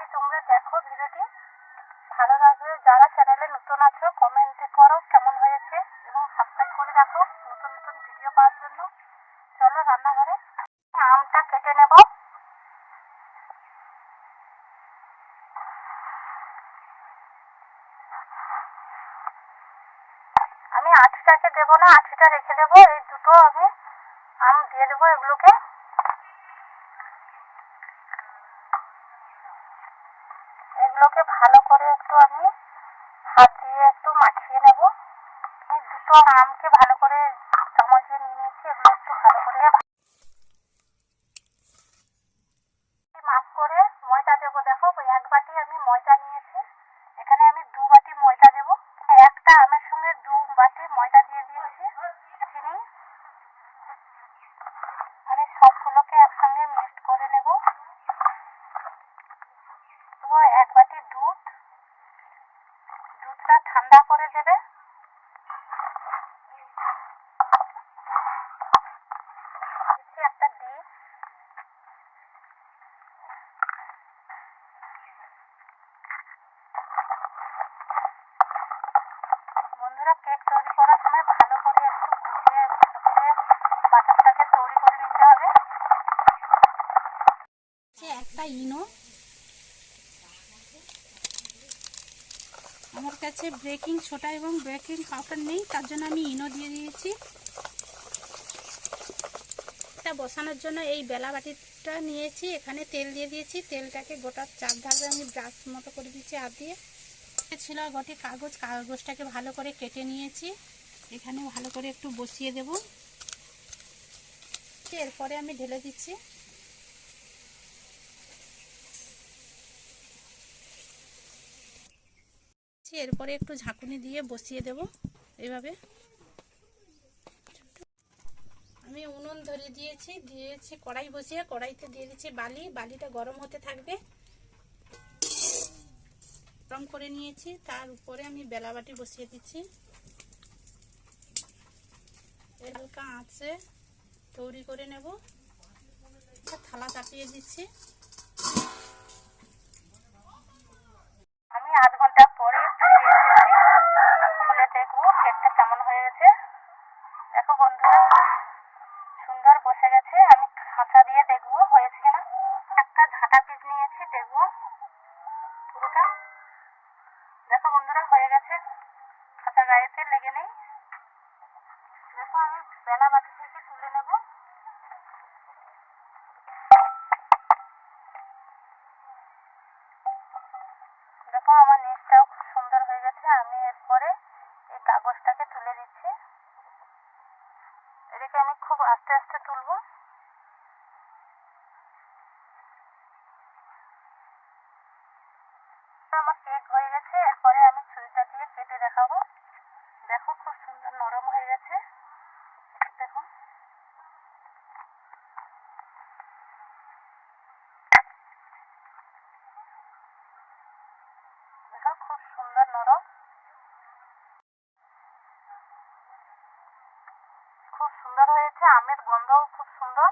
কি তোমরা দেখো ভিডিওটি। ভালো লাগলে যারা চ্যানেলে নতুন আছো কমেন্টে করো কেমন হয়েছে এবং সাবস্ক্রাইব করে রাখো নতুন নতুন ভিডিও পাওয়ার জন্য। চলো রান্নাঘরে আমটা কেটে নেব। আমি আটটাকে দেবো না আটটা রেখে দেবো। এই দুটো আমি আম দিয়ে দেবো এগুলোকে। এগুলোকে ভালো করে একটু আমি হাত দিয়ে একটু মাখিয়ে নেব। আমি দুটো আমকে ভালো করে চামচ দিয়ে নিয়ে নিয়েছি, এগুলো একটু ভালো করে মাপ করে ময়দা দেবো। দেখো এক বাটি আমি ময়দা নিয়েছি। এখানে আমি দু বাটি ময়দা দেবো। একটা আমের সঙ্গে দু বাটি ময়দা দিয়ে দিয়েছি চিনি আমি সবগুলোকে একসঙ্গে মিক্সড করে নেব দেবো এক বাটি দুধ দুধটা ঠান্ডা করে দেবে। একটা বন্ধুরা, কেক তৈরি করার সময় ভালো করে একটু গুছিয়ে করে বাটারটাকে তৈরি করে নিতে হবে। ইনো। আমার কাছে ব্রেকিং সোডা এবং ব্রেকিং পাউডার নেই, তার জন্য আমি ইনো দিয়ে দিয়েছি। এটা বসানোর জন্য এই বেলা বাটিটা নিয়েছি, এখানে তেল দিয়ে দিয়েছি। তেলটাকে গোটা চার ধারে আমি ব্রাশ মতো করে দিয়েছি হাত দিয়ে। ছিল গোটি কাগজ, কাগজটাকে ভালো করে কেটে নিয়েছি। এখানে ভালো করে একটু বসিয়ে দেব। এরপরে আমি ঢেলে দিচ্ছি। এরপরে একটু ঝাঁকুনি দিয়ে বসিয়ে দেব, এইভাবে। আমি উনুন ধরে দিয়েছি দিয়েছি কড়াই বসিয়ে, কড়াইতে দিয়ে দিচ্ছি বালি, বালিটা গরম হতে থাকবে। গরম করে নিয়েছি, তার উপরে আমি বেলাবাটি বসিয়ে দিচ্ছি। হালকা আঁচে তৈরি করে নেব। থালা চাপিয়ে দিচ্ছি আমি আধ ঘণ্টা পরে ফিরে এসেছি খুলে দেখব কেকটা কেমন হয়ে গেছে দেখো বন্ধুরা, সুন্দর বসে গেছে। আমি খাঁচা দিয়ে দেখব, হয়েছে কিনা একটা ঝাঁটা পিস নিয়েছি, দেখব পুরোটা। দেখো বন্ধুরা, হয়ে গেছে। খাঁচা গায়েতে লেগে নেই। দেখো, আমি বেলা বাটি থেকে তুলে নেব। দেখো, আমার নিচটাও খুব সুন্দর হয়ে গেছে। আমি এরপরে এই কাগজটাকে তুলে দিচ্ছি। এটাকে আমি খুব আস্তে আস্তে তুলবো। আমার কেক হয়ে গেছে, এরপরে আমি ছুরিটা দিয়ে কেটে দেখাবো। দেখো খুব সুন্দর নরম হয়ে গেছে। দেখো দেখো খুব সুন্দর নরম। সুন্দর হয়েছে আমের গন্ধও খুব সুন্দর।